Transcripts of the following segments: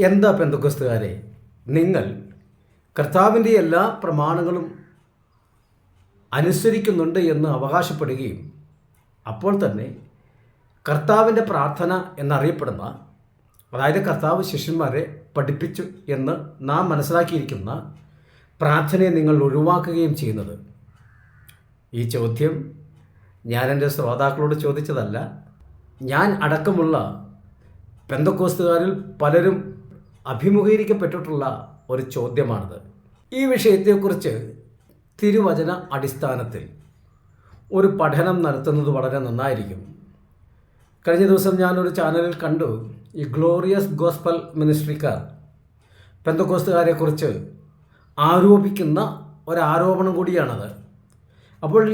എന്താ പെന്തക്കൊസ്തുകാരെ? നിങ്ങൾ കർത്താവിന്റെ എല്ലാ പ്രമാണങ്ങളും അനുസരിക്കുന്നുണ്ട് എന്ന് അവകാശപ്പെടുകയും അപ്പോൾ തന്നെ കർത്താവിന്റെ പ്രാർത്ഥന എന്നറിയപ്പെടുന്ന അതായത് കർത്താവ് ശിഷ്യന്മാരെ പഠിപ്പിച്ചു എന്ന് നാം മനസ്സിലാക്കിയിരിക്കുന്ന പ്രാർത്ഥനയെ നിങ്ങൾ ഒഴിവാക്കുകയും ചെയ്യുന്നത്. ഈ ചോദ്യം ഞാൻ എന്റെ ശ്രോതാക്കളോട് ചോദിച്ചതല്ല. ഞാൻ അടക്കമുള്ള പെന്തക്കോസ്തുകാരിൽ പലരും അഭിമുഖീകരിക്കപ്പെട്ടിട്ടുള്ള ഒരു ചോദ്യമാണിത്. ഈ വിഷയത്തെക്കുറിച്ച് തിരുവചന അടിസ്ഥാനത്തിൽ ഒരു പഠനം നടത്തുന്നത് വളരെ നന്നായിരിക്കും. കഴിഞ്ഞ ദിവസം ഞാനൊരു ചാനലിൽ കണ്ടു ഈ ഗ്ലോറിയസ് ഗോസ്പൽ മിനിസ്ട്രിക്കാർ പെന്തക്കോസ്തുകാരെക്കുറിച്ച് ആരോപിക്കുന്ന ഒരാരോപണം കൂടിയാണത്. അപ്പോൾ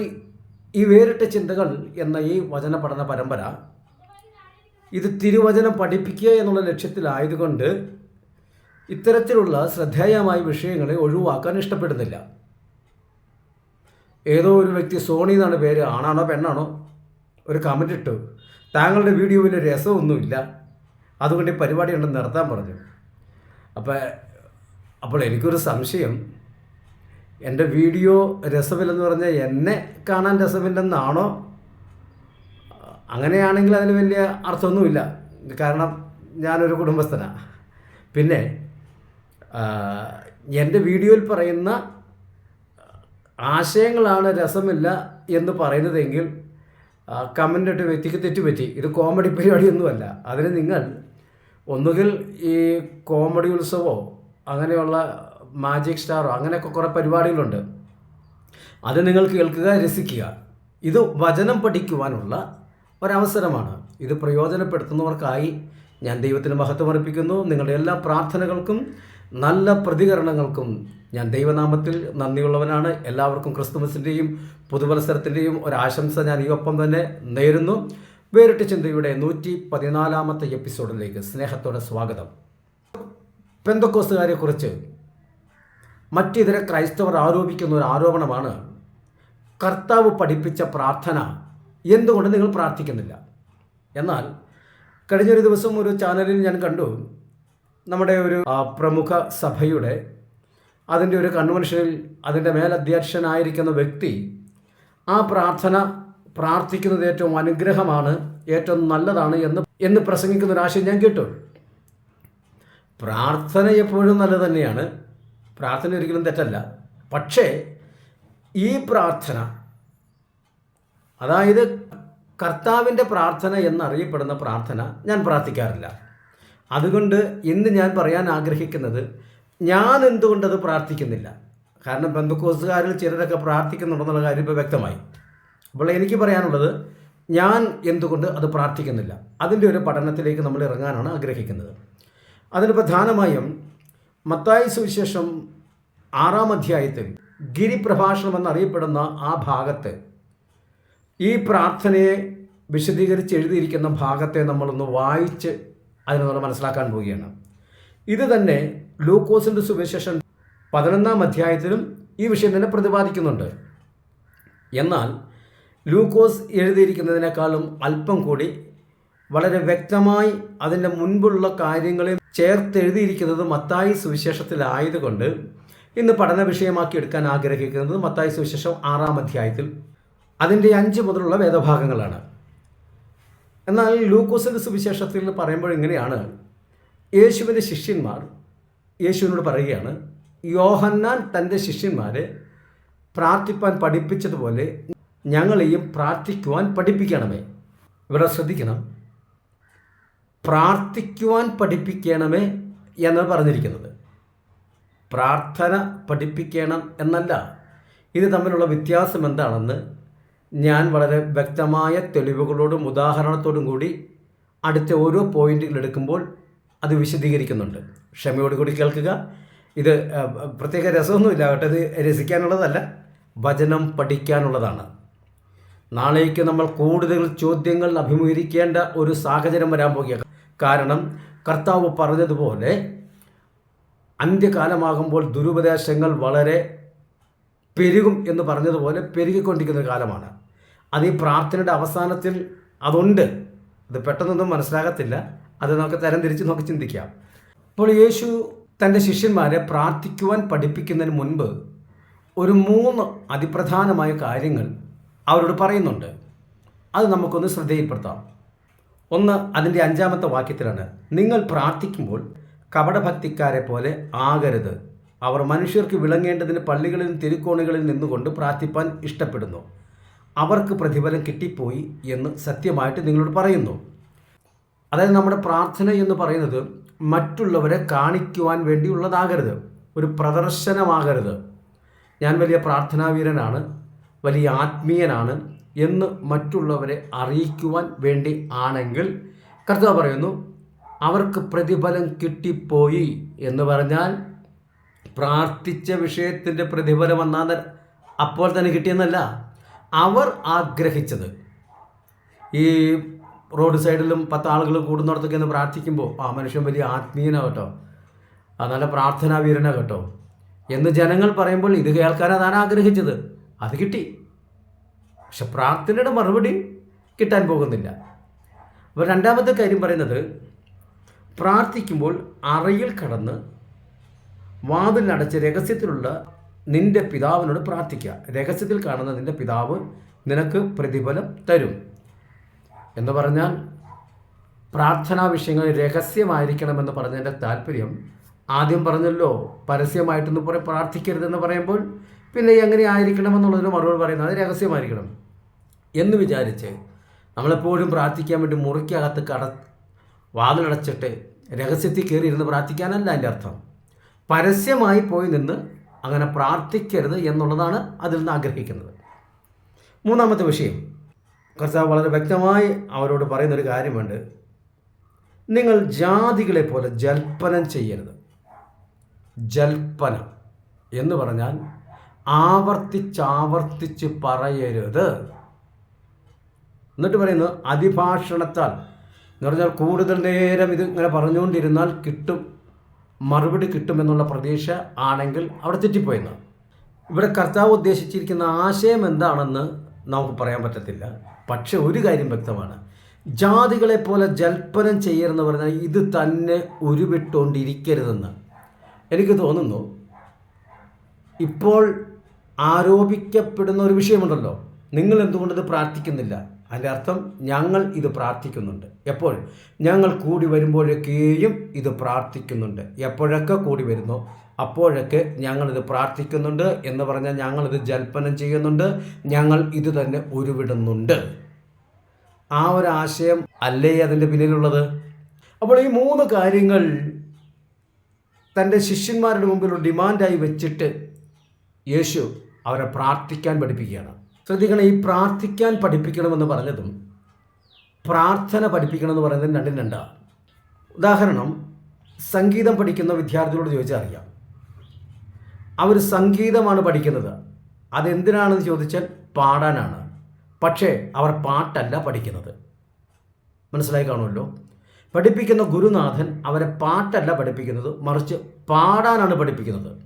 ഈ- വേറിട്ട ചിന്തകൾ എന്ന ഈ വചന പഠന പരമ്പര ഇത് തിരുവചനം പഠിപ്പിക്കുക എന്നുള്ള ലക്ഷ്യത്തിലായതുകൊണ്ട് ഇത്തരത്തിലുള്ള ശ്രദ്ധേയമായ വിഷയങ്ങളെ ഒഴിവാക്കാൻ ഇഷ്ടപ്പെടുന്നില്ല. ഏതോ ഒരു വ്യക്തി സോണി എന്നാണ് പേര്. ആണാണോ പെണ്ണാണോ? ഒരു കമന്റ് ഇട്ടു. താങ്കളുടെ വീഡിയോയിൽ രസമൊന്നുമില്ല. അതുകൊണ്ട് ഈ പരിപാടി ഉണ്ടെന്ന് നിർത്താൻ പറഞ്ഞു. അപ്പോൾ അപ്പോൾ എനിക്കൊരു സംശയം. എന്റെ വീഡിയോ രസമില്ലെന്ന് പറഞ്ഞാൽ എന്നെ കാണാൻ രസമില്ലെന്നാണോ? അങ്ങനെയാണെങ്കിൽ അതിന് വലിയ അർത്ഥമൊന്നുമില്ല. കാരണം ഞാനൊരു കുടുംബസ്ഥനാണ് പിന്നെ എന്റെ വീഡിയോയിൽ പറയുന്ന ആശയങ്ങളാണ് രസമില്ല എന്ന് പറയുന്നതെങ്കിൽ കമന്റ് ഇട്ട് വ്യക്തിക്ക് തെറ്റുപറ്റി ഇത് കോമഡി പരിപാടിയൊന്നുമല്ല. അതിന് നിങ്ങൾ ഒന്നുകിൽ ഈ കോമഡി ഉത്സവമോ അങ്ങനെയുള്ള മാജിക് സ്റ്റാറോ അങ്ങനെയൊക്കെ കുറേ പരിപാടികളുണ്ട്. അത് നിങ്ങൾ കേൾക്കുക രസിക്കുക. ഇത് വചനം പഠിക്കുവാനുള്ള ഒരവസരമാണ്. ഇത് പ്രയോജനപ്പെടുത്തുന്നവർക്കായി ഞാൻ ദൈവത്തിന് മഹത്വമർപ്പിക്കുന്നു നിങ്ങളുടെ എല്ലാ പ്രാർത്ഥനകൾക്കും നല്ല പ്രതികരണങ്ങൾക്കും ഞാൻ ദൈവനാമത്തിൽ നന്ദിയുള്ളവനാണ്. എല്ലാവർക്കും ക്രിസ്തുമസിന്റെയും പുതുവത്സരത്തിന്റെയും ഒരാശംസ ഞാൻ ഈ ഒപ്പം തന്നെ നേരുന്നു. വേറിട്ട ചിന്തയുടെ നൂറ്റി പതിനാലാമത്തെ എപ്പിസോഡിലേക്ക് സ്നേഹത്തോടെ സ്വാഗതം. പെന്തക്കോസുകാരെക്കുറിച്ച് മറ്റിതര ക്രൈസ്തവർ ആരോപിക്കുന്ന ഒരു ആരോപണമാണ് കർത്താവ് പഠിപ്പിച്ച പ്രാർത്ഥന എന്തുകൊണ്ട് നിങ്ങൾ പ്രാർത്ഥിക്കുന്നില്ല? എന്നാൽ കഴിഞ്ഞൊരു ദിവസം ഒരു ചാനലിൽ ഞാൻ കണ്ടു നമ്മുടെ ഒരു പ്രമുഖ സഭയുടെ അതിന്റെ ഒരു കൺവെൻഷനിൽ അതിന്റെ മേലധ്യക്ഷനായിരിക്കുന്ന വ്യക്തി ആ പ്രാർത്ഥന പ്രാർത്ഥിക്കുന്നത് ഏറ്റവും അനുഗ്രഹമാണ് ഏറ്റവും നല്ലതാണ് എന്ന് എന്ന് പ്രസംഗിക്കുന്ന ഒരു ആശയം ഞാൻ കേട്ടു പ്രാർത്ഥന എപ്പോഴും നല്ലത് തന്നെയാണ്. പ്രാർത്ഥന ഒരിക്കലും തെറ്റല്ല. പക്ഷേ ഈ പ്രാർത്ഥന അതായത് കർത്താവിന്റെ പ്രാർത്ഥന എന്നറിയപ്പെടുന്ന പ്രാർത്ഥന ഞാൻ പ്രാർത്ഥിക്കാറില്ല. അതുകൊണ്ട് ഇന്ന് ഞാൻ പറയാൻ ആഗ്രഹിക്കുന്നത് ഞാൻ എന്തുകൊണ്ടത് പ്രാർത്ഥിക്കുന്നില്ല? കാരണം ബന്ധുക്കോസുകാരിൽ ചിലരൊക്കെ പ്രാർത്ഥിക്കുന്നുണ്ടെന്നുള്ള കാര്യം ഇപ്പോൾ വ്യക്തമായി. അപ്പോൾ എനിക്ക് പറയാനുള്ളത് ഞാൻ എന്തുകൊണ്ട് അത് പ്രാർത്ഥിക്കുന്നില്ല? അതിന്റെ ഒരു പഠനത്തിലേക്ക് നമ്മൾ ഇറങ്ങാനാണ് ആഗ്രഹിക്കുന്നത്. അതിന് പ്രധാനമായും മത്തായി സുവിശേഷം ആറാം അധ്യായത്തിൽ ഗിരിപ്രഭാഷണം എന്നറിയപ്പെടുന്ന ആ ഭാഗത്ത് ഈ പ്രാർത്ഥനയെ വിശദീകരിച്ച് എഴുതിയിരിക്കുന്ന ഭാഗത്തെ നമ്മളൊന്ന് വായിച്ച് അതിനെ നമ്മൾ മനസ്സിലാക്കാൻ പോവുകയാണ്. ഇത് തന്നെ ലൂക്കോസിന്റെ സുവിശേഷം പതിനൊന്നാം അധ്യായത്തിലും ഈ വിഷയം തന്നെ പ്രതിപാദിക്കുന്നുണ്ട്. എന്നാൽ ലൂക്കോസ് എഴുതിയിരിക്കുന്നതിനേക്കാളും അല്പം കൂടി വളരെ വ്യക്തമായി അതിന്റെ മുൻപുള്ള കാര്യങ്ങളെ ചേർത്ത് എഴുതിയിരിക്കുന്നത് മത്തായി സുവിശേഷത്തിലായതുകൊണ്ട് ഇന്ന് പഠന വിഷയമാക്കി എടുക്കാൻ ആഗ്രഹിക്കുന്നത് മത്തായി സുവിശേഷം ആറാം അധ്യായത്തിൽ അതിന്റെ അഞ്ച് മുതലുള്ള വേദഭാഗങ്ങളാണ്. എന്നാൽ ലൂക്കോസിന്റെ സുവിശേഷത്തിൽ പറയുമ്പോൾ ഇങ്ങനെയാണ് യേശുവിന്റെ ശിഷ്യന്മാർ യേശുവിനോട് പറയുകയാണ് യോഹന്നാൻ തന്റെ ശിഷ്യന്മാരെ പ്രാർത്ഥിപ്പാൻ പഠിപ്പിച്ചതുപോലെ ഞങ്ങളെയും പ്രാർത്ഥിക്കുവാൻ പഠിപ്പിക്കണമേ. ഇവിടെ ശ്രദ്ധിക്കണം. പ്രാർത്ഥിക്കുവാൻ പഠിപ്പിക്കണമേ എന്നാണ് പറഞ്ഞിരിക്കുന്നത്. പ്രാർത്ഥന പഠിപ്പിക്കണം എന്നല്ല. ഇത് തമ്മിലുള്ള വ്യത്യാസം എന്താണെന്ന് ഞാൻ വളരെ വ്യക്തമായ തെളിവുകളോടും ഉദാഹരണത്തോടും കൂടി അടുത്ത ഓരോ പോയിന്റുകൾ എടുക്കുമ്പോൾ അത് വിശദീകരിക്കുന്നുണ്ട്. ക്ഷമയോടുകൂടി കേൾക്കുക. ഇത് പ്രത്യേക രസമൊന്നുമില്ല കേട്ടോ. ഇത് രസിക്കാനുള്ളതല്ല വചനം പഠിക്കാനുള്ളതാണ്. നാളേക്ക് നമ്മൾ കൂടുതൽ ചോദ്യങ്ങൾ അഭിമുഖീകരിക്കേണ്ട ഒരു സാഹചര്യം വരാൻ പോകുക കാരണം കർത്താവ് പറഞ്ഞതുപോലെ അന്ത്യകാലമാകുമ്പോൾ ദുരുപദേശങ്ങൾ വളരെ പെരുകും എന്ന് പറഞ്ഞതുപോലെ പെരുകിക്കൊണ്ടിരിക്കുന്ന കാലമാണ്. അത് ഈ പ്രാർത്ഥനയുടെ അവസാനത്തിൽ അതുണ്ട്. അത് പെട്ടെന്നൊന്നും മനസ്സിലാകത്തില്ല. അത് നമുക്ക് തരം തിരിച്ച് നോക്കി ചിന്തിക്കാം. അപ്പോൾ യേശു തന്റെ ശിഷ്യന്മാരെ പ്രാർത്ഥിക്കുവാൻ പഠിപ്പിക്കുന്നതിന് മുൻപ് ഒരു മൂന്ന് അതിപ്രധാനമായ കാര്യങ്ങൾ അവരോട് പറയുന്നുണ്ട്. അത് നമുക്കൊന്ന് ശ്രദ്ധയിൽപ്പെടുത്താം. ഒന്ന് അതിന്റെ അഞ്ചാമത്തെ വാക്യത്തിലാണ് നിങ്ങൾ പ്രാർത്ഥിക്കുമ്പോൾ കപടഭക്തിക്കാരെ പോലെ ആകരുത്. അവർ മനുഷ്യർക്ക് വിളങ്ങേണ്ടതിന് പള്ളികളിലും തിരുക്കോണുകളിൽ നിന്നുകൊണ്ട് പ്രാർത്ഥിപ്പാൻ ഇഷ്ടപ്പെടുന്നു. അവർക്ക് പ്രതിഫലം കിട്ടിപ്പോയി എന്ന് സത്യമായിട്ട് നിങ്ങളോട് പറയുന്നു. അതായത് നമ്മുടെ പ്രാർത്ഥന എന്ന് പറയുന്നത് മറ്റുള്ളവരെ കാണിക്കുവാൻ വേണ്ടിയുള്ളതാകരുത്. ഒരു പ്രദർശനമാകരുത്. ഞാൻ വലിയ പ്രാർത്ഥനാവീരനാണ് വലിയ ആത്മീയനാണ് എന്ന് മറ്റുള്ളവരെ അറിയിക്കുവാൻ വേണ്ടി ആണെങ്കിൽ കർത്താവ് പറയുന്നു അവർക്ക് പ്രതിഫലം കിട്ടിപ്പോയി എന്ന് പറഞ്ഞാൽ പ്രാർത്ഥിച്ച വിഷയത്തിന്റെ പ്രതിഫലം വന്നാൽ അപ്പോൾ തന്നെ കിട്ടിയെന്നല്ല. അവർ ആഗ്രഹിച്ചത്. ഈ റോഡ് സൈഡിലും പത്ത് ആളുകൾ കൂടുന്നിടത്തൊക്കെ ഒന്ന് പ്രാർത്ഥിക്കുമ്പോൾ ആ മനുഷ്യൻ വലിയ ആത്മീയനാ കേട്ടോ. ആ നല്ല പ്രാർത്ഥനാ വീരനാ കേട്ടോ. എന്ന് ജനങ്ങൾ പറയുമ്പോൾ ഇത് കേൾക്കാനാണ് താൻ ആഗ്രഹിച്ചത്. അത് കിട്ടി. പക്ഷെ പ്രാർത്ഥനയുടെ മറുപടി കിട്ടാൻ പോകുന്നില്ല. അപ്പോൾ രണ്ടാമത്തെ കാര്യം പറയുന്നത് പ്രാർത്ഥിക്കുമ്പോൾ അറയിൽ കടന്ന് വാതിലടച്ച് രഹസ്യത്തിലുള്ള നിന്റെ പിതാവിനോട് പ്രാർത്ഥിക്കുക. രഹസ്യത്തിൽ കാണുന്ന നിന്റെ പിതാവ് നിനക്ക് പ്രതിഫലം തരും. എന്ന് പറഞ്ഞാൽ പ്രാർത്ഥനാ വിഷയങ്ങൾ രഹസ്യമായിരിക്കണമെന്ന് പറഞ്ഞതിന്റെ താല്പര്യം ആദ്യം പറഞ്ഞല്ലോ പരസ്യമായിട്ടൊന്നും പറയും പ്രാർത്ഥിക്കരുതെന്ന് പറയുമ്പോൾ പിന്നെ എങ്ങനെ ആയിരിക്കണം എന്നുള്ളതിന് മറുപടി പറയുന്നത് അത് രഹസ്യമായിരിക്കണം. എന്ന് വിചാരിച്ച് നമ്മളെപ്പോഴും പ്രാർത്ഥിക്കാൻ വേണ്ടി മുറിക്കകത്ത് കട വാതിലടച്ചിട്ട് രഹസ്യത്തിൽ കയറി ഇരുന്ന് പ്രാർത്ഥിക്കാനല്ല എന്റെ അർത്ഥം. പരസ്യമായി പോയി നിന്ന് അങ്ങനെ പ്രാർത്ഥിക്കരുത് എന്നുള്ളതാണ് അതിൽ നിന്ന് ആഗ്രഹിക്കുന്നത്. മൂന്നാമത്തെ വിഷയം. കർത്താവ് വളരെ വ്യക്തമായി അവരോട് പറയുന്നൊരു കാര്യമുണ്ട്. നിങ്ങൾ ജാതികളെ പോലെ ജൽപ്പനം ചെയ്യരുത്. ജൽപ്പനം എന്ന് പറഞ്ഞാൽ ആവർത്തിച്ചാവർത്തിച്ച് പറയരുത്. എന്നിട്ട് പറയുന്നു അതിഭാഷണത്താൽ. എന്ന് പറഞ്ഞാൽ കൂടുതൽ നേരം ഇത് ഇങ്ങനെ പറഞ്ഞുകൊണ്ടിരുന്നാൽ കിട്ടും മറുപടി കിട്ടുമെന്നുള്ള പ്രതീക്ഷ ആണെങ്കിൽ അവിടെ തെറ്റിപ്പോയെന്ന്. ഇവിടെ കർത്താവ് ഉദ്ദേശിച്ചിരിക്കുന്ന ആശയം എന്താണെന്ന് നമുക്ക് പറയാൻ പറ്റത്തില്ല. പക്ഷെ ഒരു കാര്യം വ്യക്തമാണ്. ജാതികളെ പോലെ ജൽപ്പനം ചെയ്യരുതെന്ന് പറഞ്ഞാൽ ഇത് തന്നെ ഉരുവിട്ടുകൊണ്ടിരിക്കരുതെന്ന് എനിക്ക് തോന്നുന്നു ഇപ്പോൾ ആരോപിക്കപ്പെടുന്ന ഒരു വിഷയമുണ്ടല്ലോ. നിങ്ങൾ എന്തുകൊണ്ട് പ്രാർത്ഥിക്കുന്നില്ല? അതിന്റെ അർത്ഥം ഞങ്ങൾ ഇത് പ്രാർത്ഥിക്കുന്നുണ്ട്. എപ്പോൾ? ഞങ്ങൾ കൂടി വരുമ്പോഴൊക്കെയും ഇത് പ്രാർത്ഥിക്കുന്നുണ്ട്. എപ്പോഴൊക്കെ കൂടി വരുന്നു? അപ്പോഴൊക്കെ ഞങ്ങളിത് പ്രാർത്ഥിക്കുന്നുണ്ട് എന്ന് പറഞ്ഞാൽ ഞങ്ങളിത് ജൽപ്പനം ചെയ്യുന്നുണ്ട്. ഞങ്ങൾ ഇത് തന്നെ ഉരുവിടുന്നുണ്ട്. ആ ഒരു ആശയം അല്ലേ അതിന്റെ പിന്നിലുള്ളത്? അപ്പോൾ ഈ മൂന്ന് കാര്യങ്ങൾ തന്റെ ശിഷ്യന്മാരുടെ മുമ്പിൽ ഡിമാൻഡായി വെച്ചിട്ട് യേശു അവരെ പ്രാർത്ഥിക്കാൻ പഠിപ്പിക്കുകയാണ്. ശ്രദ്ധിക്കണം ഈ പ്രാർത്ഥിക്കാൻ പഠിപ്പിക്കണമെന്ന് പറഞ്ഞതും പ്രാർത്ഥന പഠിപ്പിക്കണമെന്ന് പറയുന്നതും രണ്ടും രണ്ടാണ് ഉദാഹരണം സംഗീതം പഠിക്കുന്ന വിദ്യാർത്ഥികളോട് ചോദിച്ചാൽ അറിയാം. അവർ സംഗീതമാണ് പഠിക്കുന്നത്. അതെന്തിനാണെന്ന് ചോദിച്ചാൽ പാടാനാണ്. പക്ഷേ അവർ പാട്ടല്ല പഠിക്കുന്നത്. മനസ്സിലായി കാണുമല്ലോ? പഠിപ്പിക്കുന്ന ഗുരുനാഥൻ അവരെ പാട്ടല്ല പഠിപ്പിക്കുന്നത് മറിച്ച് പാടാനാണ് പഠിപ്പിക്കുന്നത്.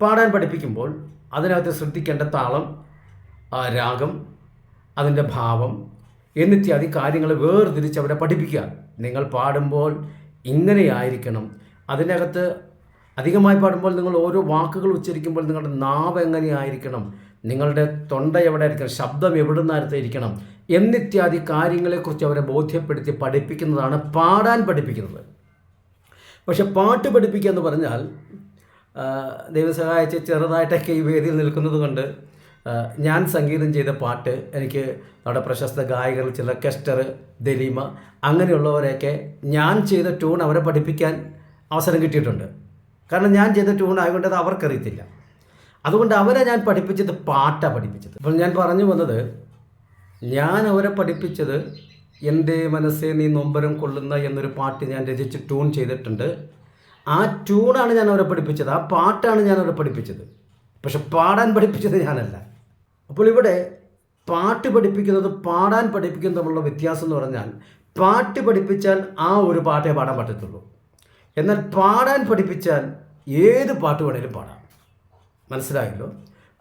പാടാൻ പഠിപ്പിക്കുമ്പോൾ അതിനകത്ത് ശ്രദ്ധിക്കേണ്ട താളം രാഗം അതിന്റെ ഭാവം എന്നിത്യാദി കാര്യങ്ങൾ വേർതിരിച്ച് അവരെ പഠിപ്പിക്കുക. നിങ്ങൾ പാടുമ്പോൾ ഇങ്ങനെയായിരിക്കണം. അതിനകത്ത് അധികമായി പാടുമ്പോൾ നിങ്ങൾ ഓരോ വാക്കുകൾ ഉച്ചരിക്കുമ്പോൾ നിങ്ങളുടെ നാവ് എങ്ങനെയായിരിക്കണം? നിങ്ങളുടെ തൊണ്ട എവിടെ ആയിരിക്കണം ശബ്ദം എവിടെ നിന്നായിരിക്കണം എന്നിത്യാദി കാര്യങ്ങളെക്കുറിച്ച് അവരെ ബോധ്യപ്പെടുത്തി പഠിപ്പിക്കുന്നതാണ് പാടാൻ പഠിപ്പിക്കുന്നത്. പക്ഷെ പാട്ട് പഠിപ്പിക്കുക എന്ന് പറഞ്ഞാൽ ദൈവസഹായിച്ച് ദൈവം സഹായിച്ച് ചെറുതായിട്ടൊക്കെ ഈ വേദിയിൽ നിൽക്കുന്നത് കൊണ്ട് ആ, ഞാൻ സംഗീതം ചെയ്ത പാട്ട് എനിക്ക് നമ്മുടെ പ്രശസ്ത ഗായകർ ചില കെസ്റ്റർ ദലീമ അങ്ങനെയുള്ളവരെയൊക്കെ ഞാൻ ചെയ്ത ട്യൂൺ അവരെ പഠിപ്പിക്കാൻ അവസരം കിട്ടിയിട്ടുണ്ട്. കാരണം ഞാൻ ചെയ്ത ട്യൂൺ ആയതുകൊണ്ട് അത് അവർക്കറിയത്തില്ല. അതുകൊണ്ട് അവരെ ഞാൻ പഠിപ്പിച്ചത് പാട്ടാണ് പഠിപ്പിച്ചത്. അപ്പോൾ ഞാൻ പറഞ്ഞു വന്നത് ഞാൻ അവരെ പഠിപ്പിച്ചത് എന്റെ മനസ്സേ നീ നൊമ്പരം കൊള്ളുന്ന എന്നൊരു പാട്ട് ഞാൻ രചിച്ച് ട്യൂൺ ചെയ്തിട്ടുണ്ട്. ആ ട്യൂണാണ് ഞാൻ അവരെ പഠിപ്പിച്ചത് ആ പാട്ടാണ് ഞാൻ അവരെ പഠിപ്പിച്ചത്. പക്ഷെ പാടാൻ പഠിപ്പിച്ചത് ഞാനല്ല. അപ്പോൾ ഇവിടെ പാട്ട് പഠിപ്പിക്കുന്നത് പാടാൻ പഠിപ്പിക്കുന്നത് തമ്മിലുള്ള വ്യത്യാസം എന്ന് പറഞ്ഞാൽ പാട്ട് പഠിപ്പിച്ചാൽ ആ ഒരു പാട്ടേ പാടാൻ പറ്റത്തുള്ളൂ. എന്നാൽ പാടാൻ പഠിപ്പിച്ചാൽ ഏത് പാട്ട് വേണേലും പാടാം. മനസ്സിലായല്ലോ?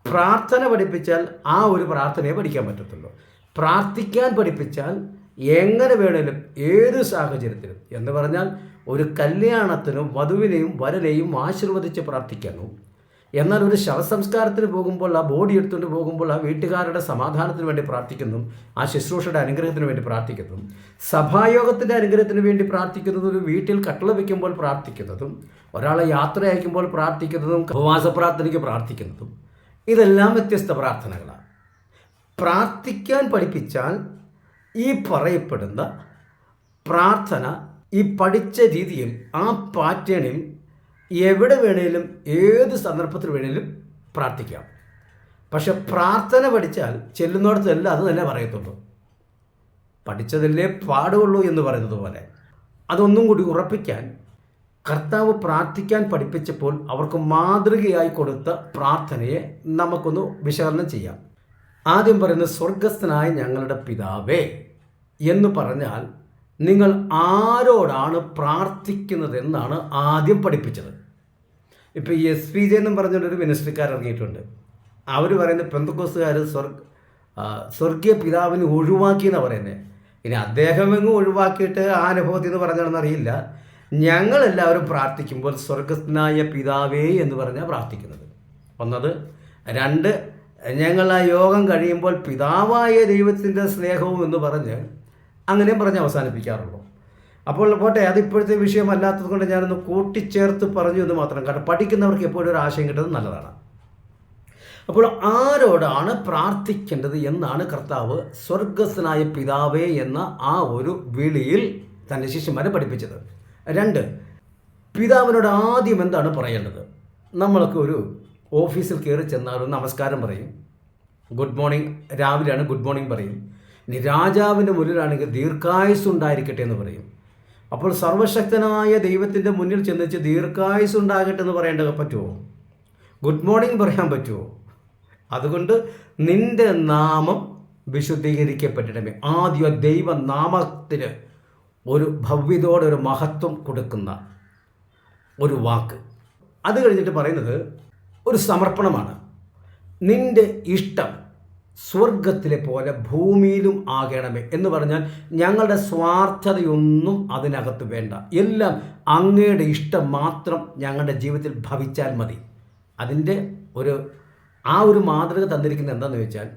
പ്രാർത്ഥന പഠിപ്പിച്ചാൽ ആ ഒരു പ്രാർത്ഥനയെ പഠിക്കാൻ പറ്റത്തുള്ളൂ. പ്രാർത്ഥിക്കാൻ പഠിപ്പിച്ചാൽ എങ്ങനെ വേണേലും ഏത് സാഹചര്യത്തിലും. എന്ന് പറഞ്ഞാൽ ഒരു കല്യാണത്തിനും വധുവിനെയും വരനെയും ആശീർവദിച്ച് പ്രാർത്ഥിക്കാനും എന്നാൽ ഒരു ശവസംസ്കാരത്തിന് പോകുമ്പോൾ ആ ബോഡി എടുത്തുകൊണ്ട് പോകുമ്പോൾ ആ വീട്ടുകാരുടെ സമാധാനത്തിന് വേണ്ടി പ്രാർത്ഥിക്കുന്നു ആ ശുശ്രൂഷയുടെ അനുഗ്രഹത്തിന് വേണ്ടി പ്രാർത്ഥിക്കുന്നു സഭായോഗത്തിന്റെ അനുഗ്രഹത്തിന് വേണ്ടി പ്രാർത്ഥിക്കുന്നതും ഒരു വീട്ടിൽ കട്ടള വയ്ക്കുമ്പോൾ പ്രാർത്ഥിക്കുന്നതും ഒരാളെ യാത്ര അയക്കുമ്പോൾ പ്രാർത്ഥിക്കുന്നതും ഉപവാസ പ്രാർത്ഥനയ്ക്ക് പ്രാർത്ഥിക്കുന്നതും ഇതെല്ലാം വ്യത്യസ്ത പ്രാർത്ഥനകളാണ്. പ്രാർത്ഥിക്കാൻ പഠിപ്പിച്ചാൽ ഈ പറയപ്പെടുന്ന പ്രാർത്ഥന ഈ പഠിച്ച രീതിയിൽ ആ പാറ്റേണിൽ എവിടെ വേണേലും ഏത് സന്ദർഭത്തിൽ വേണേലും പ്രാർത്ഥിക്കാം. പക്ഷെ പ്രാർത്ഥന പഠിച്ചാൽ ചെല്ലുന്നിടത്തെല്ലാം അത് തന്നെ പറയത്തുള്ളൂ. പഠിച്ചതല്ലേ പാടുള്ളൂ എന്ന് പറയുന്നത് പോലെ. അതൊന്നും കൂടി ഉറപ്പിക്കാൻ കർത്താവ് പ്രാർത്ഥിക്കാൻ പഠിപ്പിച്ചപ്പോൾ അവർക്ക് മാതൃകയായി കൊടുത്ത പ്രാർത്ഥനയെ നമുക്കൊന്ന് വിശകലനം ചെയ്യാം. ആദ്യം പറയുന്നത് സ്വർഗസ്ഥനായ ഞങ്ങളുടെ പിതാവേ എന്ന് പറഞ്ഞാൽ നിങ്ങൾ ആരോടാണ് പ്രാർത്ഥിക്കുന്നത് എന്നാണ് ആദ്യം പഠിപ്പിച്ചത്. ഇപ്പോൾ ഈ എസ് പി ജെ എന്നും പറഞ്ഞുകൊണ്ടൊരു മിനിസ്ട്രിക്കാർ ഇറങ്ങിയിട്ടുണ്ട്. അവർ പറയുന്നത് പെന്തക്കോസുകാർ സ്വർഗ സ്വർഗീയ പിതാവിന് ഒഴിവാക്കിയെന്നാണ് പറയുന്നത് ഇനി അദ്ദേഹം എങ്ങും ഒഴിവാക്കിയിട്ട് ആ അനുഭവത്തിൽ നിന്ന് പറഞ്ഞാണെന്ന് അറിയില്ല. ഞങ്ങളെല്ലാവരും പ്രാർത്ഥിക്കുമ്പോൾ സ്വർഗസ്ഥനായ പിതാവേ എന്ന് പറഞ്ഞാൽ പ്രാർത്ഥിക്കുന്നത്. ഒന്നത്. രണ്ട് ഞങ്ങൾ ആ യോഗം കഴിയുമ്പോൾ പിതാവായ ദൈവത്തിന്റെ സ്നേഹവും എന്ന് പറഞ്ഞ് അങ്ങനെയും പറഞ്ഞ് അവസാനിപ്പിക്കാറുള്ളൂ. അപ്പോൾ പോട്ടെ അത് ഇപ്പോഴത്തെ വിഷയമല്ലാത്തത് കൊണ്ട് ഞാനൊന്ന് കൂട്ടിച്ചേർത്ത് പറഞ്ഞു എന്ന് മാത്രം. കാരണം പഠിക്കുന്നവർക്ക് എപ്പോഴും ഒരു ആശയം കിട്ടുന്നത് നല്ലതാണ്. അപ്പോൾ ആരോടാണ് പ്രാർത്ഥിക്കേണ്ടത് എന്നാണ് കർത്താവ് സ്വർഗസ്ഥനായ പിതാവേ എന്ന ആ ഒരു വിളിയിൽ തന്റെ ശിഷ്യന്മാരെ പഠിപ്പിച്ചത്. രണ്ട് പിതാവിനോട് ആദ്യം എന്താണ് പറയേണ്ടത്? നമ്മൾക്ക് ഒരു ഓഫീസിൽ കയറി ചെന്നാൽ ഒരു നമസ്കാരം പറയും. ഗുഡ് മോർണിംഗ് രാവിലെയാണ് ഗുഡ് മോർണിംഗ് പറയും. ഇനി രാജാവിന്റെ മുന്നിലാണെങ്കിൽ ദീർഘായുസ് ഉണ്ടായിരിക്കട്ടെ എന്ന് പറയും. അപ്പോൾ സർവശക്തനായ ദൈവത്തിന്റെ മുന്നിൽ ചെന്നിച്ച് ദീർഘായുസ് ഉണ്ടാകട്ടെ എന്ന് പറയേണ്ടത് പറ്റുമോ? ഗുഡ് മോർണിംഗ് പറയാൻ പറ്റുമോ? അതുകൊണ്ട് നിന്റെ നാമം വിശുദ്ധീകരിക്കപ്പെട്ടിടമേ. ആദ്യ ദൈവനാമത്തിന് ഒരു ഭവ്യതയോടെ ഒരു മഹത്വം കൊടുക്കുന്ന ഒരു വാക്ക്. അത് കഴിഞ്ഞിട്ട് പറയുന്നത് ഒരു സമർപ്പണമാണ്. നിന്റെ ഇഷ്ടം സ്വർഗത്തിലെ പോലെ ഭൂമിയിലും ആകണമേ എന്ന് പറഞ്ഞാൽ ഞങ്ങളുടെ സ്വാർത്ഥതയൊന്നും അതിനകത്ത് വേണ്ട. എല്ലാം അങ്ങയുടെ ഇഷ്ടം മാത്രം ഞങ്ങളുടെ ജീവിതത്തിൽ ഭവിച്ചാൽ മതി. അതിന്റെ ഒരു ആ ഒരു മാതൃക തന്നിരിക്കുന്നത് എന്താണെന്ന് വെച്ചാൽ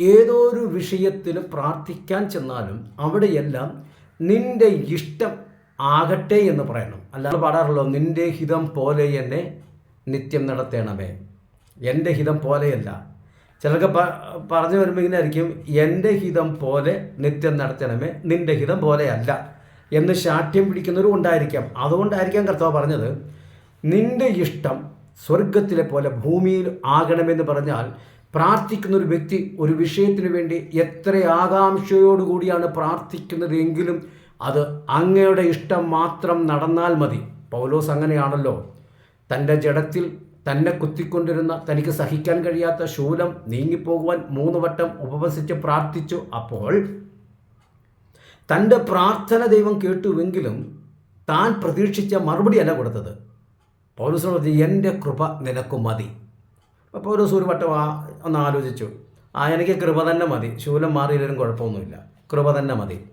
ഏതോ ഒരു വിഷയത്തിൽ പ്രാർത്ഥിക്കാൻ ചെന്നാലും അവിടെയെല്ലാം നിന്റെ ഇഷ്ടം ആകട്ടെ എന്ന് പറയണം. അല്ലാതെ പാടാറുള്ളൂ നിന്റെ ഹിതം പോലെ എന്നെ നിത്യം നടത്തണമേ. എന്റെ ഹിതം പോലെയല്ല. ചിലർക്ക് പറഞ്ഞു വരുമ്പോൾ ഇങ്ങനെ ആയിരിക്കും എന്റെ ഹിതം പോലെ നിത്യം നടത്തണമേ നിന്റെ ഹിതം പോലെയല്ല എന്ന് ശാഠ്യം പിടിക്കുന്നവരും ഉണ്ടായിരിക്കാം. അതുകൊണ്ടായിരിക്കാം കർത്താവ് പറഞ്ഞത് നിന്റെ ഇഷ്ടം സ്വർഗത്തിലെ പോലെ ഭൂമിയിൽ ആകണമെന്ന് പറഞ്ഞാൽ പ്രാർത്ഥിക്കുന്ന ഒരു വ്യക്തി ഒരു വിഷയത്തിന് വേണ്ടി എത്ര ആകാംക്ഷയോടുകൂടിയാണ് പ്രാർത്ഥിക്കുന്നത് എങ്കിലും അത് അങ്ങയുടെ ഇഷ്ടം മാത്രം നടന്നാൽ മതി. പൗലോസ് അങ്ങനെയാണല്ലോ. തന്റെ ജഡത്തിൽ തന്നെ കുത്തിക്കൊണ്ടിരുന്ന തനിക്ക് സഹിക്കാൻ കഴിയാത്ത ശൂലം നീങ്ങിപ്പോകുവാൻ മൂന്ന് വട്ടം ഉപവസിച്ച് പ്രാർത്ഥിച്ചു. അപ്പോൾ തന്റെ പ്രാർത്ഥന ദൈവം കേട്ടുവെങ്കിലും താൻ പ്രതീക്ഷിച്ച മറുപടിയല്ല കൊടുത്തത്. പറഞ്ഞു, എന്റെ കൃപ നിനക്ക് മതി. അപ്പോൾ പൗലോസ് ഒരു വട്ടം ഒന്ന് ആലോചിച്ചു. ആ എനിക്ക് കൃപ തന്നെ മതി. ശൂലം മാറിയില്ലെങ്കിലും കുഴപ്പമൊന്നുമില്ല. കൃപ തന്നെ മതി.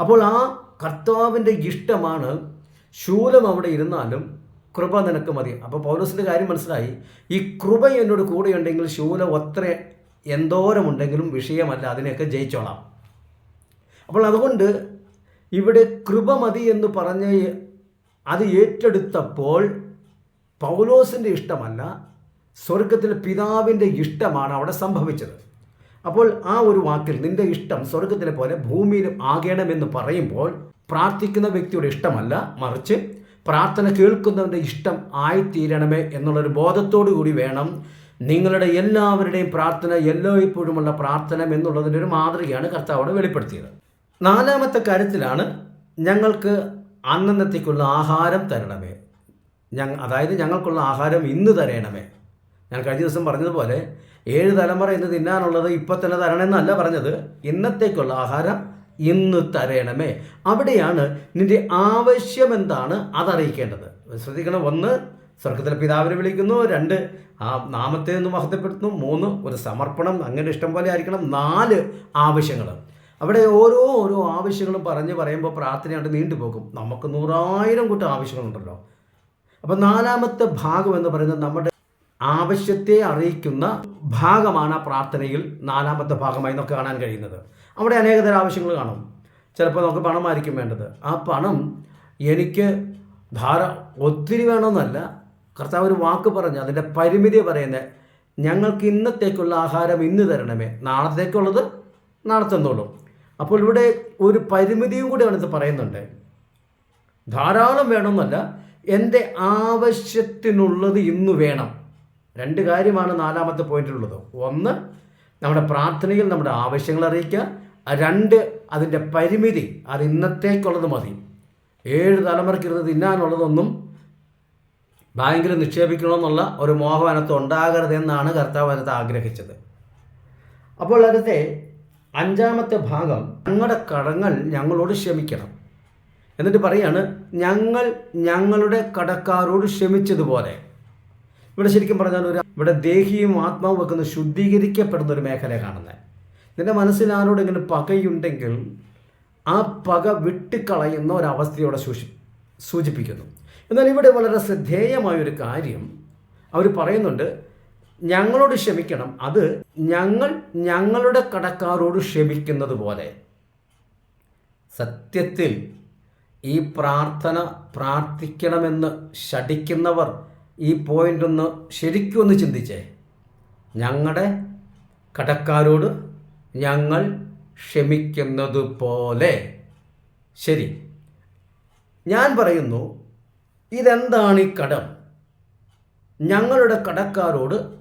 അപ്പോൾ ആ കർത്താവിന്റെ ഇഷ്ടമാണ് ശൂലം അവിടെ ഇരുന്നാലും കൃപ നിനക്ക് മതി. അപ്പോൾ പൗലോസിന്റെ കാര്യം മനസ്സിലായി. ഈ കൃപ എന്നോട് കൂടെയുണ്ടെങ്കിൽ ശൂല ഒത്ര എന്തോരമുണ്ടെങ്കിലും വിഷയമല്ല. അതിനെയൊക്കെ ജയിച്ചോളാം. അപ്പോൾ അതുകൊണ്ട് ഇവിടെ കൃപ മതി എന്ന് പറഞ്ഞ് അത് ഏറ്റെടുത്തപ്പോൾ പൗലോസിന്റെ ഇഷ്ടമല്ല. സ്വർഗത്തിലെ പിതാവിന്റെ ഇഷ്ടമാണ് അവിടെ സംഭവിച്ചത്. അപ്പോൾ ആ ഒരു വാക്കിൽ നിന്റെ ഇഷ്ടം സ്വർഗത്തിലെ പോലെ ഭൂമിയിലും ആകണമെന്ന് പറയുമ്പോൾ പ്രാർത്ഥിക്കുന്ന വ്യക്തിയുടെ ഇഷ്ടമല്ല. മറിച്ച് പ്രാർത്ഥന കേൾക്കുന്നവന്റെ ഇഷ്ടം ആയിത്തീരണമേ എന്നുള്ളൊരു ബോധത്തോടു കൂടി വേണം. നിങ്ങളുടെ എല്ലാവരുടെയും പ്രാർത്ഥന എല്ലായ്പ്പോഴുമുള്ള പ്രാർത്ഥന എന്നുള്ളതിന്റെ ഒരു മാതൃകയാണ് കർത്താവോട് വെളിപ്പെടുത്തിയത്. നാലാമത്തെ കാര്യത്തിലാണ് ഞങ്ങൾക്ക് അന്നന്നത്തേക്കുള്ള ആഹാരം തരണമേ. ഞങ്ങ അതായത് ഞങ്ങൾക്കുള്ള ആഹാരം ഇന്ന് തരണമേ. ഞാൻ കഴിഞ്ഞ ദിവസം പറഞ്ഞതുപോലെ ഏഴ് തലമുറ ഇന്ന് തിന്നാനുള്ളത് ഇപ്പം തന്നെ തരണമെന്നല്ല പറഞ്ഞത്. ഇന്നത്തേക്കുള്ള ആഹാരം ഇന്ന് തരയണമേ അവിടെയാണ് നിന്റെ ആവശ്യം എന്താണ് അതറിയിക്കേണ്ടത്. ശ്രദ്ധിക്കണം. ഒന്ന് സ്വർഗത്തിലെ പിതാവിനെ വിളിക്കുന്നു. രണ്ട് ആ നാമത്തെ ഒന്ന് മഹത്വപ്പെടുത്തുന്നു മൂന്ന് ഒരു സമർപ്പണം. അങ്ങനെ ഇഷ്ടം പോലെ ആയിരിക്കണം. നാല് ആവശ്യങ്ങൾ. അവിടെ ഓരോ ഓരോ ആവശ്യങ്ങളും പറഞ്ഞ് പറയുമ്പോൾ പ്രാർത്ഥനയായിട്ട് നീണ്ടുപോകും നമുക്ക് നൂറായിരം കൂട്ടം ആവശ്യങ്ങളുണ്ടല്ലോ. അപ്പം നാലാമത്തെ ഭാഗം എന്ന് പറയുന്നത് നമ്മുടെ ആവശ്യത്തെ അറിയിക്കുന്ന ഭാഗമാണ് ആ പ്രാർത്ഥനയിൽ നാലാമത്തെ ഭാഗമായി നമുക്ക് കാണാൻ കഴിയുന്നത്. അവിടെ അനേകതരം ആവശ്യങ്ങൾ കാണും. ചിലപ്പോൾ നമുക്ക് പണമായിരിക്കും വേണ്ടത്. ആ പണം എനിക്ക് ധാര ഒത്തിരി വേണമെന്നല്ല കർത്താവ് ഒരു വാക്ക് പറഞ്ഞ് അതിന്റെ പരിമിതി പറയുന്നത് ഞങ്ങൾക്ക് ഇന്നത്തേക്കുള്ള ആഹാരം ഇന്ന് തരണമേ നാളത്തേക്കുള്ളത് നാളെ തന്നോളൂ. അപ്പോൾ ഇവിടെ ഒരു പരിമിതിയും കൂടിയാണ് ഇത് പറയുന്നുണ്ട്. ധാരാളം വേണമെന്നല്ല എന്റെ ആവശ്യത്തിനുള്ളത് ഇന്ന് വേണം. രണ്ട് കാര്യമാണ് നാലാമത്തെ പോയിന്റിലുള്ളത്. ഒന്ന് നമ്മുടെ പ്രാർത്ഥനയിൽ നമ്മുടെ ആവശ്യങ്ങൾ അറിയിക്കുക. രണ്ട് അതിന്റെ പരിമിതി അത് ഇന്നത്തേക്കുള്ളത് മതി. ഏഴ് തലമുറയ്ക്കിരുന്ന് തിന്നാനുള്ളതൊന്നും ബാങ്കിൽ നിക്ഷേപിക്കണമെന്നുള്ള ഒരു മോഹവനത്ത് ഉണ്ടാകരുതെന്നാണ് കർത്താവ് അതിനകത്ത് ആഗ്രഹിച്ചത്. അപ്പോൾ അതിന്റെ അഞ്ചാമത്തെ ഭാഗം ഞങ്ങളുടെ കടങ്ങൾ ഞങ്ങളോട് ക്ഷമിക്കണം. എന്നിട്ട് പറയാണ് ഞങ്ങൾ ഞങ്ങളുടെ കടക്കാരോട് ക്ഷമിച്ചതുപോലെ. ഇവിടെ ശരിക്കും പറഞ്ഞാൽ ഒരു ഇവിടെ ദേഹിയും ആത്മാവും ഒക്കെ ശുദ്ധീകരിക്കപ്പെടുന്ന ഒരു മേഖല കാണുന്നത് നിന്റെ മനസ്സിൽ ആരോട് ഇങ്ങനെ പകയുണ്ടെങ്കിൽ ആ പക വിട്ടുകളയുന്ന ഒരവസ്ഥയോടെ സൂചി സൂചിപ്പിക്കുന്നു. എന്നാൽ ഇവിടെ വളരെ ശ്രദ്ധേയമായ ഒരു കാര്യം അവർ പറയുന്നുണ്ട് ഞങ്ങളോട് ക്ഷമിക്കണം. അത് ഞങ്ങൾ ഞങ്ങളുടെ കടക്കാരോട് ക്ഷമിക്കുന്നത് പോലെ. സത്യത്തിൽ ഈ പ്രാർത്ഥന പ്രാർത്ഥിക്കണമെന്ന് ശടിക്കുന്നവർ ഈ പോയിന്റ് ഒന്ന് ശരിക്കും ഒന്ന് ചിന്തിച്ചേ. ഞങ്ങളുടെ കടക്കാരോട് ഞങ്ങൾ ക്ഷമിക്കുന്നത് പോലെ. ശരി. ഞാൻ പറയുന്നു ഇതെന്താണ് ഈ കടം? ഞങ്ങളുടെ കടക്കാരോട്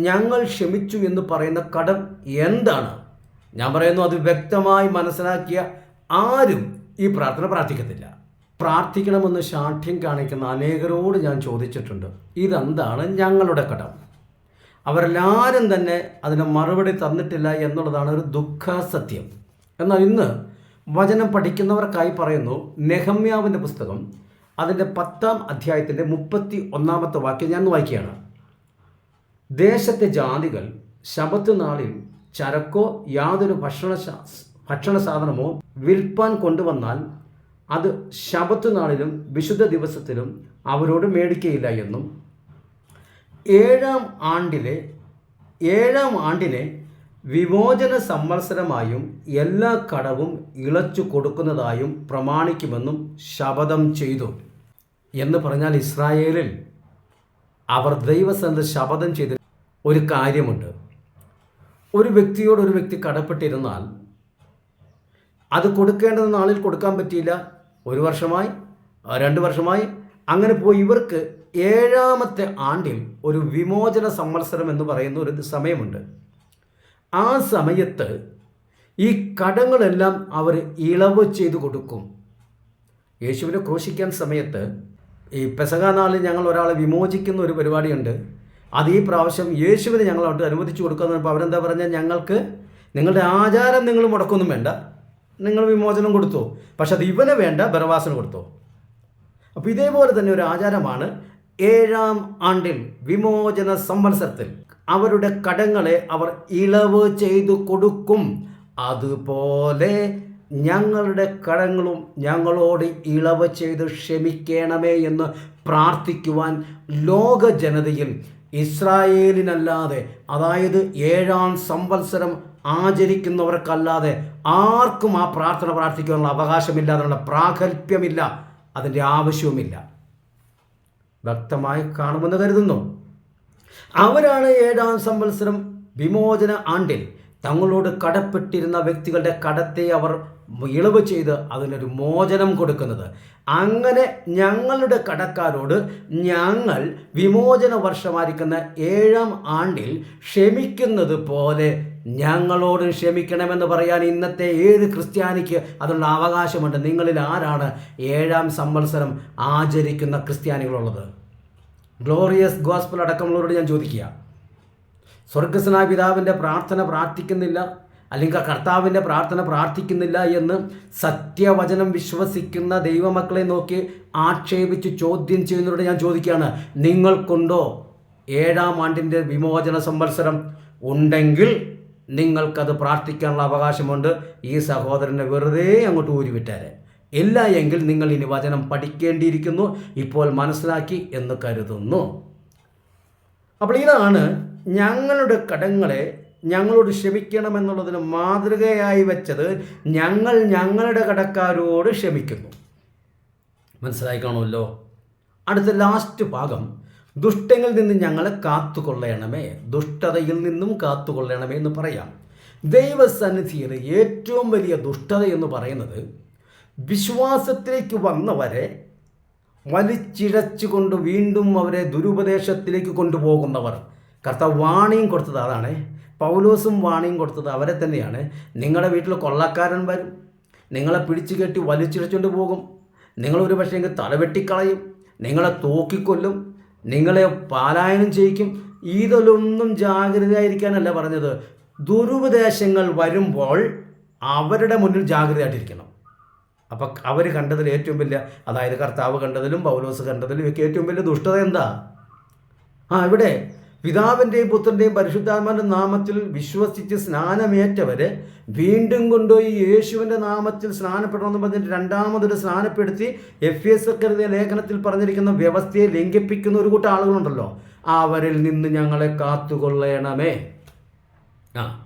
ഞങ്ങൾ ക്ഷമിച്ചു എന്ന് പറയുന്ന കടം എന്താണ്? ഞാൻ പറയുന്നു അത് വ്യക്തമായി മനസ്സിലാക്കിയ ആരും ഈ പ്രാർത്ഥന പ്രാർത്ഥിക്കത്തില്ല. പ്രാർത്ഥിക്കണമെന്ന് ശാഠ്യം കാണിക്കുന്ന അനേകരോട് ഞാൻ ചോദിച്ചിട്ടുണ്ട്. ഇതെന്താണ് ഞങ്ങളുടെ കടം? അവരെല്ലാവരും തന്നെ അതിന് മറുപടി തന്നിട്ടില്ല എന്നുള്ളതാണ് ഒരു ദുഃഖസത്യം. എന്നാൽ ഇന്ന് വചനം പഠിക്കുന്നവർക്കായി പറയുന്നു നെഹമ്യാവിന്റെ പുസ്തകം അതിന്റെ പത്താം അധ്യായത്തിന്റെ മുപ്പത്തി ഒന്നാമത്തെ വാക്യം ഞാൻ വായിക്കുകയാണ്. ദേശത്തെ ജാതികൾ ശബത്ത് നാളിൽ ചരക്കോ യാതൊരു ഭക്ഷണ ഭക്ഷണ സാധനമോ വിൽപ്പാൻ കൊണ്ടുവന്നാൽ അത് ശബത്ത് നാളിലും വിശുദ്ധ ദിവസത്തിലും അവരോട് മേടിക്കയില്ല എന്നും ഏഴാം ആണ്ടിലെ ഏഴാം ആണ്ടിനെ വിമോചന സംവത്സരമായും എല്ലാ കടവും ഇളച്ചു കൊടുക്കുന്നതായും പ്രമാണിക്കുമെന്നും ശപഥം ചെയ്തു. എന്ന് പറഞ്ഞാൽ ഇസ്രായേലിൽ അവർ ദൈവസന്ധ ശപഥം ചെയ്ത ഒരു കാര്യമുണ്ട്. ഒരു വ്യക്തിയോട് ഒരു വ്യക്തി കടപ്പെട്ടിരുന്നാൽ അത് കൊടുക്കേണ്ടത് നാളിൽ കൊടുക്കാൻ പറ്റിയില്ല. ഒരു വർഷമായി രണ്ട് വർഷമായി. അങ്ങനെ പോയി ഇവർക്ക് ഏഴാമത്തെ ആണ്ടിൽ ഒരു വിമോചന സംവത്സരം എന്ന് പറയുന്ന ഒരു സമയമുണ്ട്. ആ സമയത്ത് ഈ കടങ്ങളെല്ലാം അവർ ഇളവ് ചെയ്തു കൊടുക്കും. യേശുവിനെ ക്രൂശിക്കാൻ സമയത്ത് ഈ പെസക നാളിൽ ഞങ്ങൾ ഒരാളെ വിമോചിക്കുന്ന ഒരു പരിപാടിയുണ്ട്. അത് ഈ പ്രാവശ്യം യേശുവിന് അവിടെ അനുവദിച്ചു കൊടുക്കുക അവരെന്താ പറഞ്ഞാൽ ഞങ്ങൾക്ക് നിങ്ങളുടെ ആചാരം നിങ്ങൾ മുടക്കൊന്നും വേണ്ട. നിങ്ങൾ വിമോചനം കൊടുത്തു? പക്ഷെ അത് ഇവന് വേണ്ട ബറവാസന് കൊടുത്തു? അപ്പോൾ ഇതേപോലെ തന്നെ ഒരു ആചാരമാണ് ഏഴാം ആണ്ടിൽ വിമോചന സംവത്സരത്തിൽ അവരുടെ കടങ്ങളെ അവർ ഇളവ് ചെയ്തു കൊടുക്കും. അതുപോലെ ഞങ്ങളുടെ കടങ്ങളും ഞങ്ങളോട് ഇളവ് ചെയ്ത് ക്ഷമിക്കണമേ എന്ന് പ്രാർത്ഥിക്കുവാൻ ലോക ജനതയിൽ ഇസ്രായേലിനല്ലാതെ അതായത് ഏഴാം സംവത്സരം ആചരിക്കുന്നവർക്കല്ലാതെ ആർക്കും ആ പ്രാർത്ഥന പ്രാർത്ഥിക്കാനുള്ള അവകാശമില്ല അതിനുള്ള പ്രാഗൽഭ്യമില്ല. അതിന്റെ ആവശ്യവുമില്ല. വ്യക്തമായി കാണുമെന്ന് കരുതുന്നു. അവരാണ് ഏഴാം സംവത്സരം വിമോചന ആണ്ടിൽ തങ്ങളോട് കടപ്പെട്ടിരുന്ന വ്യക്തികളുടെ കടത്തെ അവർ ഇളവ് ചെയ്ത് അതിനൊരു മോചനം കൊടുക്കുന്നത്. അങ്ങനെ ഞങ്ങളുടെ കടക്കാരോട് ഞങ്ങൾ വിമോചന വർഷമായിരിക്കുന്ന ഏഴാം ആണ്ടിൽ ക്ഷമിക്കുന്നത് പോലെ ഞങ്ങളോട് ക്ഷമിക്കണമെന്ന് പറയാൻ ഇന്നത്തെ ഏത് ക്രിസ്ത്യാനിക്ക് അതിനുള്ള അവകാശമുണ്ട്? നിങ്ങളിൽ ആരാണ് ഏഴാം സംവത്സരം ആചരിക്കുന്ന ക്രിസ്ത്യാനികളുള്ളത്? ഗ്ലോറിയസ് ഗോസ്പൽ അടക്കമുള്ളവരോട് ഞാൻ ചോദിക്കുക. സ്വർഗസ്നായ പിതാവിന്റെ പ്രാർത്ഥന പ്രാർത്ഥിക്കുന്നില്ല അല്ലെങ്കിൽ കർത്താവിന്റെ പ്രാർത്ഥന പ്രാർത്ഥിക്കുന്നില്ല എന്ന് സത്യവചനം വിശ്വസിക്കുന്ന ദൈവമക്കളെ നോക്കി ആക്ഷേപിച്ച് ചോദ്യം ചെയ്യുന്നവരോട് ഞാൻ ചോദിക്കുകയാണ്. നിങ്ങൾക്കുണ്ടോ ഏഴാം ആണ്ടിന്റെ വിമോചന സംവത്സരം? ഉണ്ടെങ്കിൽ നിങ്ങൾക്കത് പ്രാർത്ഥിക്കാനുള്ള അവകാശമുണ്ട്. ഈ സഹോദരനെ വെറുതെ അങ്ങോട്ട് ഊരിവിട്ടാരെ ഇല്ല എങ്കിൽ നിങ്ങൾ ഇനി വചനം പഠിക്കേണ്ടിയിരിക്കുന്നു. ഇപ്പോൾ മനസ്സിലാക്കി എന്ന് കരുതുന്നു. അപ്പോൾ ഇതാണ് ഞങ്ങളുടെ കടങ്ങളെ ഞങ്ങളോട് ക്ഷമിക്കണമെന്നുള്ളതിന് മാതൃകയായി വെച്ചത് ഞങ്ങൾ ഞങ്ങളുടെ കടക്കാരോട് ക്ഷമിക്കുന്നു. മനസ്സിലായി കാണുമല്ലോ? അടുത്ത ലാസ്റ്റ് ഭാഗം ദുഷ്ടങ്ങളിൽ നിന്ന് ഞങ്ങളെ കാത്തുകൊള്ളണമേ. ദുഷ്ടതയിൽ നിന്നും കാത്തുകൊള്ളണമേ എന്ന് പറയാം. ദൈവസന്നിധിയിൽ ഏറ്റവും വലിയ ദുഷ്ടത എന്ന് പറയുന്നത് വിശ്വാസത്തിലേക്ക് വന്നവരെ വലിച്ചിഴച്ചുകൊണ്ട് വീണ്ടും അവരെ ദുരുപദേശത്തിലേക്ക് കൊണ്ടുപോകുന്നവർ. കർത്താവ് വാണിയും കൊടുത്തത് അതാണ്. പൗലോസും വാണിയും കൊടുത്തത് അവരെ തന്നെയാണ്. നിങ്ങളുടെ വീട്ടിൽ കൊള്ളക്കാരൻ വരും. നിങ്ങളെ പിടിച്ചു കെട്ടി വലിച്ചിഴച്ചുകൊണ്ട് പോകും. നിങ്ങളൊരു പക്ഷേ തലവെട്ടിക്കളയും. നിങ്ങളെ തൂക്കിക്കൊല്ലും. നിങ്ങളെ പാലായനം ചെയ്യിക്കും. ഇതിലൊന്നും ജാഗ്രതയായിരിക്കാനല്ല പറഞ്ഞത്. ദുരുപദേശങ്ങൾ വരുമ്പോൾ അവരുടെ മുന്നിൽ ജാഗ്രതയായിട്ടിരിക്കണം. അപ്പം അവർ കണ്ടതിൽ ഏറ്റവും വലിയ അതായത് കർത്താവ് കണ്ടതിലും പൗലോസ് കണ്ടതിലും ഒക്കെ ഏറ്റവും വലിയ ദുഷ്ടത എന്താ? ആ ഇവിടെ പിതാവിന്റെയും പുത്രന്റെയും പരിശുദ്ധാത്മാവിന്റെ നാമത്തിൽ വിശ്വസിച്ച് സ്നാനമേറ്റവരെ വീണ്ടും കൊണ്ടുപോയി യേശുവിന്റെ നാമത്തിൽ സ്നാനപ്പെടണമെന്ന് പറഞ്ഞിട്ട് രണ്ടാമതൊരു സ്നാനപ്പെടുത്തി എഫ് എസ് കരുതിയ ലേഖനത്തിൽ പറഞ്ഞിരിക്കുന്ന വ്യവസ്ഥയെ ലംഘിപ്പിക്കുന്ന ഒരു കൂട്ടം ആളുകളുണ്ടല്ലോ. അവരിൽ നിന്ന് ഞങ്ങളെ കാത്തുകൊള്ളണമേ. ആ.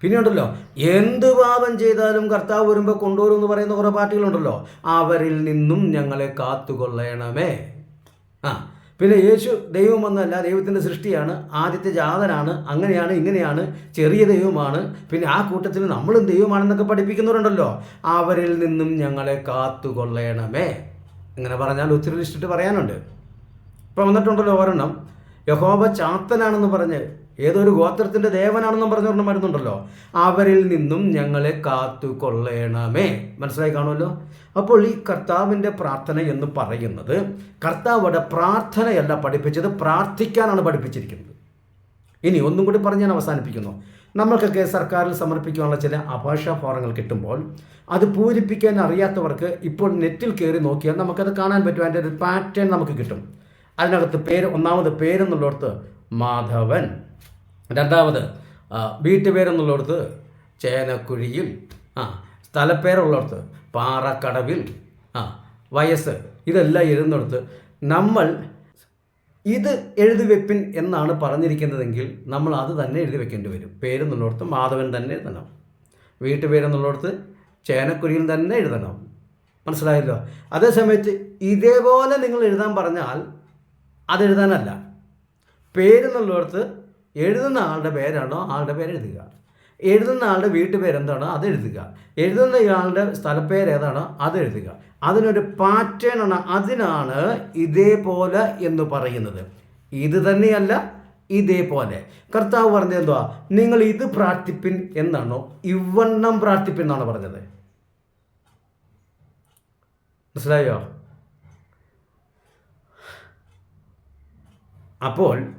പിന്നെ ഉണ്ടല്ലോ എന്ത് പാപം ചെയ്താലും കർത്താവ് വരുമ്പോൾ കൊണ്ടുവരും എന്ന് പറയുന്ന കുറേ പാർട്ടികളുണ്ടല്ലോ അവരിൽ നിന്നും ഞങ്ങളെ കാത്തുകൊള്ളണമേ. ആ. പിന്നെ യേശു ദൈവം എന്നല്ല ദൈവത്തിന്റെ സൃഷ്ടിയാണ് ആദ്യത്തെ ജാതനാണ് അങ്ങനെയാണ് ഇങ്ങനെയാണ് ചെറിയ ദൈവമാണ്. പിന്നെ ആ കൂട്ടത്തിൽ നമ്മളും ദൈവമാണെന്നൊക്കെ പഠിപ്പിക്കുന്നവരുണ്ടല്ലോ. അവരിൽ നിന്നും ഞങ്ങളെ കാത്തുകൊള്ളണമേ. ഇങ്ങനെ പറഞ്ഞാൽ ഒത്തിരി പറയാനുണ്ട്. ഇപ്പം വന്നിട്ടുണ്ടല്ലോ ഒരെണ്ണം. യഹോബ ചാത്തനാണെന്ന് പറഞ്ഞ് ഏതൊരു ഗോത്രത്തിന്റെ ദേവനാണെന്നും പറഞ്ഞു ഒരെണ്ണം വരുന്നുണ്ടല്ലോ അവരിൽ നിന്നും ഞങ്ങളെ കാത്തു കൊള്ളേണമേ. മനസ്സിലായി കാണുമല്ലോ? അപ്പോൾ ഈ കർത്താവിന്റെ പ്രാർത്ഥന എന്ന് പറയുന്നത് കർത്താവിടെ പ്രാർത്ഥനയല്ല പഠിപ്പിച്ചത് പ്രാർത്ഥിക്കാനാണ് പഠിപ്പിച്ചിരിക്കുന്നത്. ഇനി ഒന്നും കൂടി പറഞ്ഞ് ഞാൻ അവസാനിപ്പിക്കുന്നു. നമ്മൾക്കൊക്കെ സർക്കാരിൽ സമർപ്പിക്കാനുള്ള ചില അപേക്ഷാ ഫോറങ്ങൾ കിട്ടുമ്പോൾ അത് പൂരിപ്പിക്കാൻ അറിയാത്തവർക്ക് ഇപ്പോൾ നെറ്റിൽ കയറി നോക്കിയാൽ നമുക്കത് കാണാൻ പറ്റും. അതിന്റെ ഒരു പാറ്റേൺ നമുക്ക് കിട്ടും. അതിനകത്ത് പേര് ഒന്നാമത് പേരെന്നുള്ളിടത്ത് മാധവൻ. രണ്ടാമത് വീട്ടുപേരെന്നുള്ളിടത്ത് ചേനക്കുഴിയിൽ ആ സ്ഥലപ്പേരുള്ളിടത്ത് പാറക്കടവിൽ ആ വയസ്സ്. ഇതെല്ലാം എഴുതുന്നിടത്ത് നമ്മൾ ഇത് എഴുതി വെപ്പിൻ എന്നാണ് പറഞ്ഞിരിക്കുന്നതെങ്കിൽ നമ്മൾ അത് തന്നെ എഴുതി വെക്കേണ്ടി വരും. പേരെന്നുള്ളിടത്ത് മാധവൻ തന്നെ എഴുതണം. വീട്ടുപേരെന്നുള്ളിടത്ത് ചേനക്കുഴിയിൽ തന്നെ എഴുതണം. മനസ്സിലായല്ലോ? അതേസമയത്ത് ഇതേപോലെ നിങ്ങൾ എഴുതാൻ പറഞ്ഞാൽ അതെഴുതാനല്ല പേരെന്നുള്ളിടത്ത് എഴുതുന്ന ആളുടെ പേരാണോ? ആളുടെ പേര് എഴുതുക എഴുതുന്ന ആളുടെ വീട്ടുപേരെന്താണോ അത് എഴുതുക. എഴുതുന്ന ആളുടെ സ്ഥലപ്പേര് ഏതാണോ അത് എഴുതുക. അതിനൊരു പാറ്റേൺ ആണ് അതിനാണ് ഇതേപോലെ എന്ന് പറയുന്നത്. ഇത് തന്നെയല്ല ഇതേപോലെ. കർത്താവ് പറഞ്ഞത് എന്തുവാ? നിങ്ങൾ ഇത് പ്രാർത്ഥിപ്പിൻ എന്നാണോ? ഇവണ്ണം പ്രാർത്ഥിപ്പിൻ എന്നാണ് പറഞ്ഞത്. മനസ്സിലായോ? അപ്പോൾ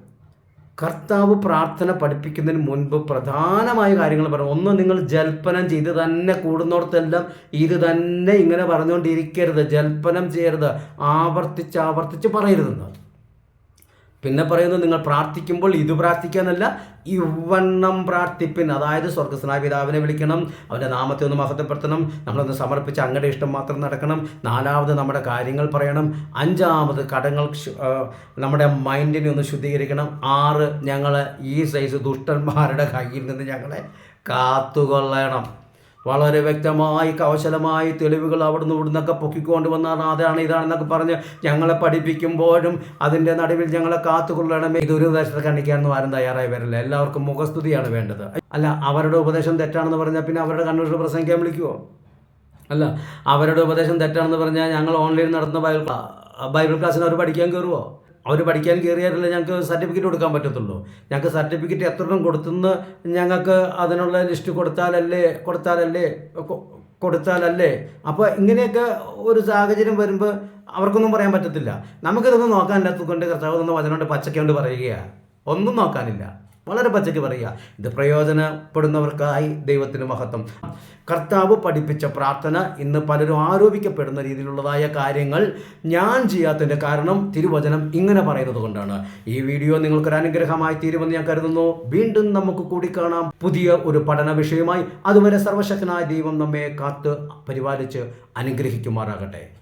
കർത്താവ് പ്രാർത്ഥന പഠിപ്പിക്കുന്നതിന് മുൻപ് പ്രധാനമായ കാര്യങ്ങൾ പറഞ്ഞു. ഒന്ന് നിങ്ങൾ ജൽപ്പനം ചെയ്ത് തന്നെ കൂടുന്നോടത്തെല്ലാം ഇത് തന്നെ ഇങ്ങനെ പറഞ്ഞുകൊണ്ടിരിക്കരുത്. ജൽപ്പനം ചെയ്യരുത്. ആവർത്തിച്ച് ആവർത്തിച്ച് പറയരുതെന്ന്. പിന്നെ പറയുന്നത് നിങ്ങൾ പ്രാർത്ഥിക്കുമ്പോൾ ഇത് പ്രാർത്ഥിക്കാനല്ല ഇവണ്ണം പ്രാർത്ഥിപ്പിൻ. അതായത് സ്വർഗസ്നായ പിതാവിനെ വിളിക്കണം അവന്റെ നാമത്തെ ഒന്ന് മഹത്വപ്പെടുത്തണം നമ്മളൊന്ന് സമർപ്പിച്ച് അങ്ങടെ ഇഷ്ടം മാത്രം നടക്കണം നാലാമത് നമ്മുടെ കാര്യങ്ങൾ പറയണം അഞ്ചാമത് കടങ്ങൾ നമ്മുടെ മൈൻഡിനെ ഒന്ന് ശുദ്ധീകരിക്കണം ആറ് ഞങ്ങൾ ഈ സൈസ് ദുഷ്ടന്മാരുടെ കയ്യിൽ നിന്ന് ഞങ്ങളെ കാത്തുകൊള്ളണം. വളരെ വ്യക്തമായി കൗശലമായി തെളിവുകൾ അവിടുന്ന് ഇവിടുന്നൊക്കെ പൊക്കിക്കൊണ്ട് വന്നാൽ അതാണ് ഇതാണെന്നൊക്കെ പറഞ്ഞ് ഞങ്ങളെ പഠിപ്പിക്കുമ്പോഴും അതിന്റെ നടുവിൽ ഞങ്ങളെ കാത്തുകൊള്ളണമേ. ഇതൊരു ഉപദേശത്തെ കണ്ടിക്കാനൊന്നും ആരും തയ്യാറായി വരില്ല. എല്ലാവർക്കും മുഖസ്തുതിയാണ് വേണ്ടത്. അല്ല അവരുടെ ഉപദേശം തെറ്റാണെന്ന് പറഞ്ഞാൽ പിന്നെ അവരുടെ കണ്ണൂരിൽ പ്രസംഗിക്കാൻ വിളിക്കുമോ അല്ല അവരുടെ ഉപദേശം തെറ്റാണെന്ന് പറഞ്ഞാൽ ഞങ്ങൾ ഓൺലൈൻ നടത്തുന്ന ബൈബിൾ ബൈബിൾ ക്ലാസ്സിന് അവർ പഠിക്കാൻ കയറുമോ അവർ പഠിക്കാൻ കയറിയാലല്ലേ ഞങ്ങൾക്ക് സർട്ടിഫിക്കറ്റ് കൊടുക്കാൻ പറ്റത്തുള്ളൂ. ഞങ്ങൾക്ക് സർട്ടിഫിക്കറ്റ് എത്ര എണ്ണം കൊടുത്തെന്ന് ഞങ്ങൾക്ക് അതിനുള്ള ലിസ്റ്റ് കൊടുത്താലല്ലേ കൊടുത്താലല്ലേ കൊടുത്താലല്ലേ. അപ്പോൾ ഇങ്ങനെയൊക്കെ ഒരു സാഹചര്യം വരുമ്പോൾ അവർക്കൊന്നും പറയാൻ പറ്റത്തില്ല. നമുക്കിതൊന്നും നോക്കാനില്ലാത്തത് കൊണ്ട് കർത്താവ് ഒന്ന് വചനോണ്ട് പച്ചക്കൊണ്ട് പറയുകയാണ് ഒന്നും നോക്കാനില്ല. വളരെ പച്ചയ്ക്ക് പറയുക. ഇത് പ്രയോജനപ്പെടുന്നവർക്കായി ദൈവത്തിന് മഹത്വം. കർത്താവ് പഠിപ്പിച്ച പ്രാർത്ഥന ഇന്ന് പലരും ആരോപിക്കപ്പെടുന്ന രീതിയിലുള്ളതായ കാര്യങ്ങൾ ഞാൻ ചെയ്യാത്തതിന്റെ കാരണം തിരുവചനം ഇങ്ങനെ പറയുന്നത് കൊണ്ടാണ്. ഈ വീഡിയോ നിങ്ങൾക്കൊരു അനുഗ്രഹമായി തീരുമെന്ന് ഞാൻ കരുതുന്നു. വീണ്ടും നമുക്ക് കൂടി കാണാം. പുതിയ ഒരു പഠന വിഷയമായി അതുവരെ സർവശക്തനായ ദൈവം നമ്മെ കാത്ത് പരിപാലിച്ച് അനുഗ്രഹിക്കുമാറാകട്ടെ.